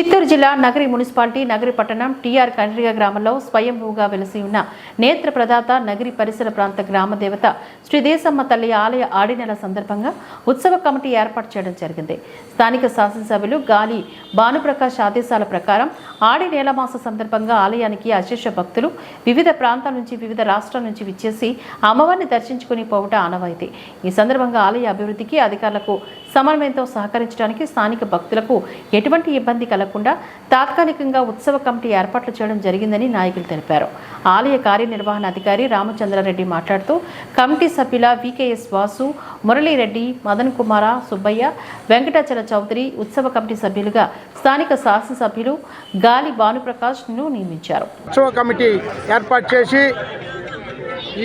చిత్తూరు జిల్లా నగరి మున్సిపాలిటీ నగరి పట్టణం టీఆర్ కండ్రిగ గ్రామంలో స్వయంభూగా వెలసి ఉన్న నేత్ర ప్రదాత నగరి పరిసర ప్రాంత గ్రామ దేవత తల్లి ఆలయ ఆడినెల సందర్భంగా ఉత్సవ కమిటీ ఏర్పాటు చేయడం జరిగింది. స్థానిక శాసనసభ్యులు గాలి భానుప్రకాష్ ఆదేశాల ప్రకారం ఆడి నేలమాస సందర్భంగా ఆలయానికి అశేష భక్తులు వివిధ ప్రాంతాల నుంచి వివిధ రాష్ట్రాల నుంచి విచ్చేసి అమ్మవారిని దర్శించుకుని పోవట ఆనవాయితీ. ఈ సందర్భంగా ఆలయ అభివృద్ధికి అధికారులకు సమన్వయంతో సహకరించడానికి స్థానిక భక్తులకు ఎటువంటి ఇబ్బంది కలగకుండా తాత్కాలికంగా ఉత్సవ కమిటీ ఏర్పాట్లు చేయడం జరిగిందని నాయకులు తెలిపారు. ఆలయ కార్యనిర్వహణ అధికారి రామచంద్రారెడ్డి మాట్లాడుతూ కమిటీ సభ్యుల వికేఎస్ వాసు మురళీరెడ్డి మదన్ కుమార సుబ్బయ్య వెంకటాచల చౌదరి ఉత్సవ కమిటీ సభ్యులుగా స్థానిక శాసనసభ్యులు గాలి భానుప్రకాష్ను నియమించారు. ఉత్సవ కమిటీ ఏర్పాటు చేసి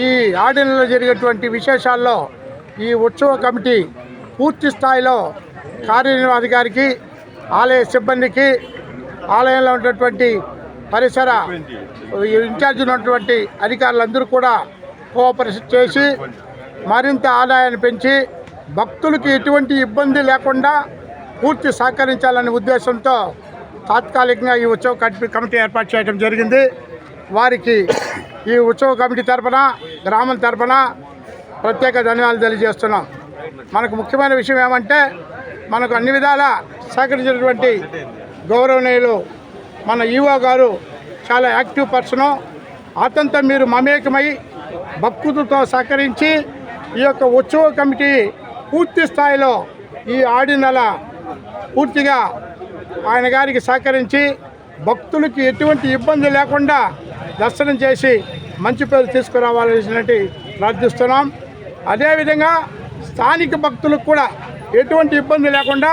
ఈ ఆడినలో జరిగేటువంటి విశేషాల్లో ఈ ఉత్సవ కమిటీ పూర్తి స్థాయిలో కార్యనిర్వాధికారికి ఆలయ సిబ్బందికి ఆలయంలో ఉన్నటువంటి పరిసర ఇన్ఛార్జ్ ఉన్నటువంటి అధికారులందరూ కూడా కోఆపరేషన్ చేసి మరింత ఆదాయాన్ని పెంచి భక్తులకి ఎటువంటి ఇబ్బంది లేకుండా పూర్తి సహకరించాలనే ఉద్దేశంతో తాత్కాలికంగా ఈ ఉత్సవ కమిటీ కమిటీ ఏర్పాటు చేయడం జరిగింది. వారికి ఈ ఉత్సవ కమిటీ తరఫున గ్రామం తరఫున ప్రత్యేక ధన్యవాదాలు తెలియజేస్తున్నాం. మనకు ముఖ్యమైన విషయం ఏమంటే మనకు అన్ని విధాల సహకరించినటువంటి గౌరవనీయులు మన ఈవో గారు చాలా యాక్టివ్ పర్సను. అతనితో మీరు మమేకమై భక్తులతో సహకరించి ఈ యొక్క ఉత్సవ కమిటీ పూర్తి స్థాయిలో ఈ ఆడి నెల పూర్తిగా ఆయన గారికి సహకరించి భక్తులకి ఎటువంటి ఇబ్బంది లేకుండా దర్శనం చేసి మంచి పేరు తీసుకురావాల్సినట్టు ప్రార్థిస్తున్నాం. అదేవిధంగా స్థానిక భక్తులకు కూడా ఎటువంటి ఇబ్బంది లేకుండా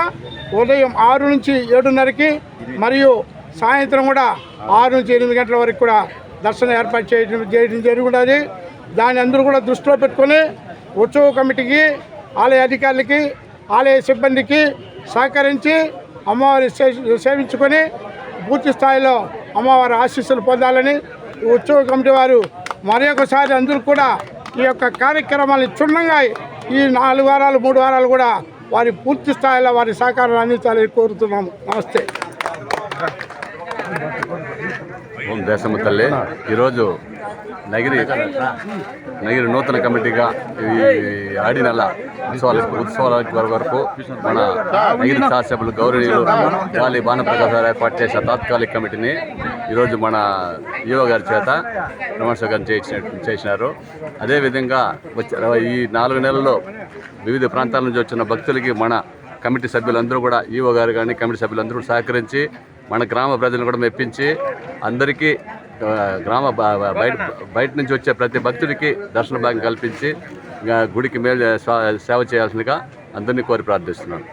ఉదయం ఆరు నుంచి ఏడున్నరకి మరియు సాయంత్రం కూడా ఆరు నుంచి ఎనిమిది గంటల వరకు కూడా దర్శనం ఏర్పాటు చేయడం చేయడం జరుగుతుంది దాన్ని అందరూ కూడా దృష్టిలో పెట్టుకొని ఉత్సవ కమిటీకి ఆలయ అధికారులకి ఆలయ సిబ్బందికి సహకరించి అమ్మవారి సేవించుకొని పూర్తి స్థాయిలో అమ్మవారి ఆశీస్సులు పొందాలని ఉత్సవ కమిటీ వారు మరొకసారి అందరూ కూడా ఈ యొక్క కార్యక్రమాన్ని క్షుణ్ణంగా ఈ నాలుగు వారాలు మూడు వారాలు కూడా వారి పూర్తి స్థాయిలో వారి సహకారాన్ని అందించాలని కోరుతున్నాము. నమస్తే. ఓం దేశమ్మ తల్లి. ఈరోజు నగిరి నగిరి నూతన కమిటీగా ఈ ఆడి నెల ఉత్సవాల ఉత్సవాల వరకు మన నగిరి శాసనసభ్యులు గౌరవనీయులు గాలి భానుప్రకాశ్ ఏర్పాటు చేసిన తాత్కాలిక కమిటీని ఈరోజు మన ఈవో గారి చేత ప్రమాణస్వీకారం చేసిన చేసినారు. అదేవిధంగా వచ్చే ఈ నాలుగు నెలల్లో వివిధ ప్రాంతాల నుంచి వచ్చిన భక్తులకి మన కమిటీ సభ్యులందరూ కూడా ఈవో గారు కానీ కమిటీ సభ్యులందరూ కూడా సహకరించి మన గ్రామ ప్రజలను కూడా మెప్పించి అందరికీ గ్రామ బయట బయట నుంచి వచ్చే ప్రతి భక్తుడికి దర్శన భాగం కల్పించి గుడికి మేలు సేవ చేయాల్సిందిగా అందరినీ కోరి ప్రార్థిస్తున్నాను.